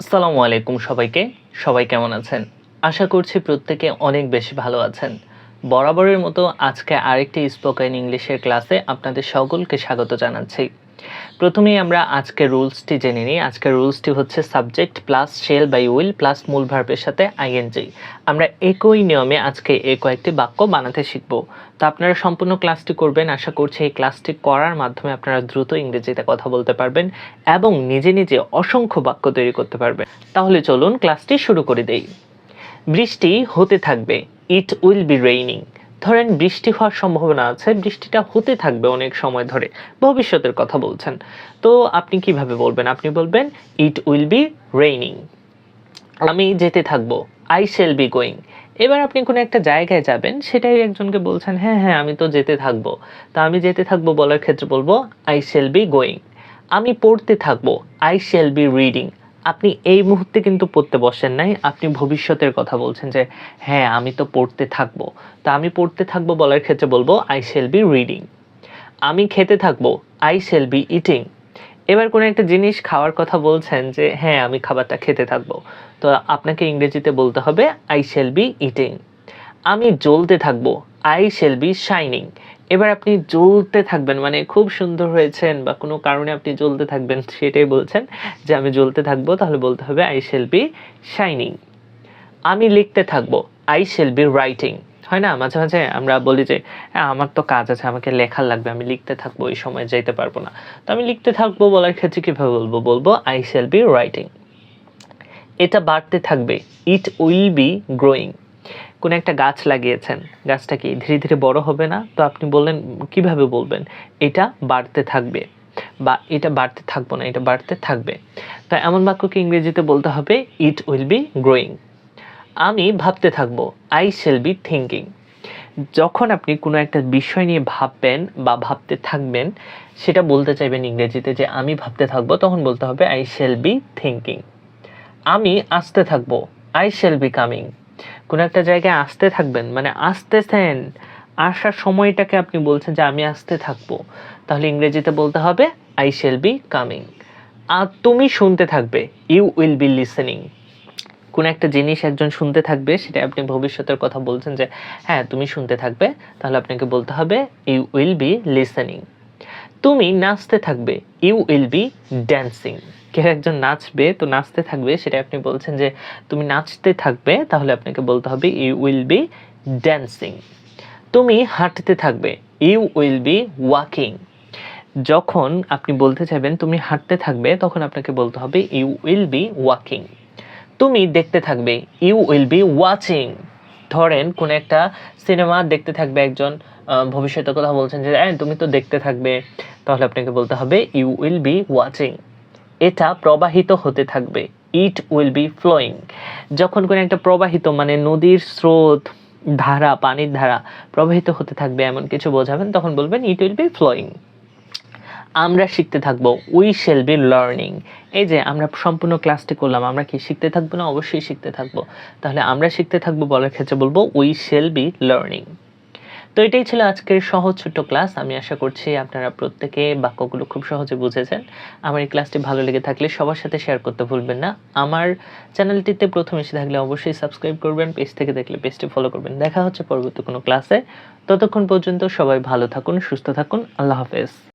আসসালামু আলাইকুম সবাইকে। সবাই কেমন আছেন? আশা করছি প্রত্যেকে অনেক বেশি ভালো আছেন। বরাবরের মতো আজকে আরেকটি স্পোকেন ইংলিশের ক্লাসে আপনাদের সকলকে স্বাগত জানাচ্ছি। প্রথমেই আমরা আজকে রুলসটি জেনে নিই। আজকের রুলসটি হচ্ছে subject plus shall by will plus মূল ভার্বের সাথে আইএনজি। আমরা একই নিয়মে আজকে এই কয়েকটি বাক্য বানাতে শিখব। তো আপনারা সম্পূর্ণ ক্লাসটি করবেন। আশা করছি এই ক্লাসটি করার মাধ্যমে আপনারা দ্রুত ইংরেজিতে কথা বলতে পারবেন এবং নিজে নিজে অসংখ্য বাক্য তৈরি করতে পারবেন। তাহলে চলুন ক্লাসটি শুরু করে দেই। বৃষ্টি হতে থাকবে। ইট উইল বি রেইনিং ধরেন বৃষ্টি হওয়ার সম্ভাবনা আছে, বৃষ্টিটা হতে থাকবে অনেক সময় ধরে, ভবিষ্যতের কথা বলছেন। তো আপনি কীভাবে বলবেন? আপনি বলবেন ইট উইল বি রেইনিং আমি যেতে থাকব আই শেল বি গোয়িং এবার আপনি কোনো একটা জায়গায় যাবেন, সেটাই একজনকে বলছেন হ্যাঁ হ্যাঁ আমি তো যেতে থাকব। তা আমি যেতে থাকব বলার ক্ষেত্রে বলব আই শেল বি গোয়িং আমি পড়তে থাকব আই শেল বি রিডিং আপনি এই মুহূর্তে কিন্তু পড়তে বসেন নাই। আপনি ভবিষ্যতের কথা বলছেন যে হ্যাঁ আমি তো পড়তে থাকব। তা আমি পড়তে থাকব বলার ক্ষেত্রে বলব আই শেল বি রিডিং আমি খেতে থাকব আই শেল বি ইটিং এবার কোনো একটা জিনিস খাওয়ার কথা বলছেন যে হ্যাঁ আমি খাবারটা খেতে থাকব। তো আপনাকে ইংরেজিতে বলতে হবে আই শেল বি ইটিং আমি জ্বলতে থাকব আই শেল বি শাইনিং এবার আপনি জ্বলতে থাকবেন মানে খুব সুন্দর হয়েছেন বা কোনো কারণে আপনি জ্বলতে থাকবেন, সেটাই বলছেন যে আমি জ্বলতে থাকব, তাহলে বলতে হবে আই শেল বি শাইনিং আমি লিখতে থাকব আই শেল বি রাইটিং হয় না? মাঝে মাঝে আমরা বলি যে হ্যাঁ আমার তো কাজ আছে, আমাকে লেখার লাগবে, আমি লিখতে থাকব, এই সময় যাইতে পারব না। তো আমি লিখতে থাকব বলার ক্ষেত্রে কীভাবে বলব? বলব আই শেল বি রাইটিং এটা বাড়তে থাকবে ইট উইল বি গ্রোয়িং কোনো একটা গাছ লাগিয়েছেন, গাছটা কি ধীরে ধীরে বড় হবে না? তো আপনি বললেন, কীভাবে বলবেন? এটা বাড়তে থাকবে বা এটা বাড়তে থাকব না, এটা বাড়তে থাকবে। তা এমন বাক্যকে ইংরেজিতে বলতে হবে ইট উইল বি গ্রোয়িং আমি ভাবতে থাকব আই শেল বি থিঙ্কিং যখন আপনি কোনো একটা বিষয় নিয়ে ভাববেন বা ভাবতে থাকবেন, সেটা বলতে চাইবেন ইংরেজিতে যে আমি ভাবতে থাকব, তখন বলতে হবে আই শেল বি থিঙ্কিং আমি আসতে থাকব আই শেল বি কামিং কোনো একটা জায়গায় আসতে থাকবেন মানে আসতেছেন, আসার সময়টাকে আপনি বলছেন যে আমি আসতে থাকব। তাহলে ইংরেজিতে বলতে হবে আই শেল বি কামিং আর তুমি শুনতে থাকবে ইউ উইল বি লিসেনিং কোনো একটা জিনিস একজন শুনতে থাকবে, সেটা আপনি ভবিষ্যতের কথা বলছেন যে হ্যাঁ তুমি শুনতে থাকবে। তাহলে আপনাকে বলতে হবে ইউ উইল বি লিসেনিং তুমি নাচতে থাকবে। ইউ উইল বি ড্যান্সিং কেউ একজন নাচবে, তো নাচতে থাকবে সেটা আপনি বলছেন যে তুমি নাচতে থাকবে, তাহলে আপনাকে বলতে হবে ইউ উইল বি ড্যান্সিং তুমি হাঁটতে থাকবে ইউ উইল বি ওয়াকিং যখন আপনি বলতে চাইবেন তুমি হাঁটতে থাকবে, তখন আপনাকে বলতে হবে ইউ উইল বি ওয়াকিং তুমি দেখতে থাকবে ইউ উইল বি ওয়াচিং ধরেন কোন একটা সিনেমা দেখতে থাকবে একজন ভবিষ্যতের কথা বলছেন যে "এই, তুমি তো দেখতে থাকবে। তাহলে আপনাকে বলতে হবে ইউ উইল বি ওয়াচিং এটা প্রবাহিত হতে থাকবে। ইট উইল বি ফ্লোয়িং যখন কোনো একটা প্রবাহিত মানে নদীর স্রোত ধারা পানির ধারা প্রবাহিত হতে থাকবে এমন কিছু বোঝাবেন তখন বলবেন ইট উইল বি ফ্লোয়িং আমরা শিখতে থাকব উই শেল বি লার্নিং এই যে আমরা সম্পূর্ণ ক্লাসটি করলাম আমরা কি শিখতে থাকব না? অবশ্যই শিখতে থাকব। তাহলে আমরা শিখতে থাকব বলার ক্ষেত্রে বলব উই শেল বি লার্নিং তো এটাই ছিল আজকের সহজ ছোট্ট ক্লাস। আমি আশা করছি আপনারা প্রত্যেকে বাক্যগুলো খুব সহজে বুঝেছেন। আমার এই ক্লাসটি ভালো লেগে থাকলে সবার সাথে শেয়ার করতে ভুলবেন না। আমার চ্যানেলটিতে প্রথম এসে থাকলে অবশ্যই সাবস্ক্রাইব করবেন পেজ থেকে দেখলে পেজটি ফলো করবেন। দেখা হচ্ছে পরবর্তী কোনো ক্লাসে ততক্ষণ পর্যন্ত সবাই ভালো থাকুন, সুস্থ থাকুন। আল্লাহ হাফেজ।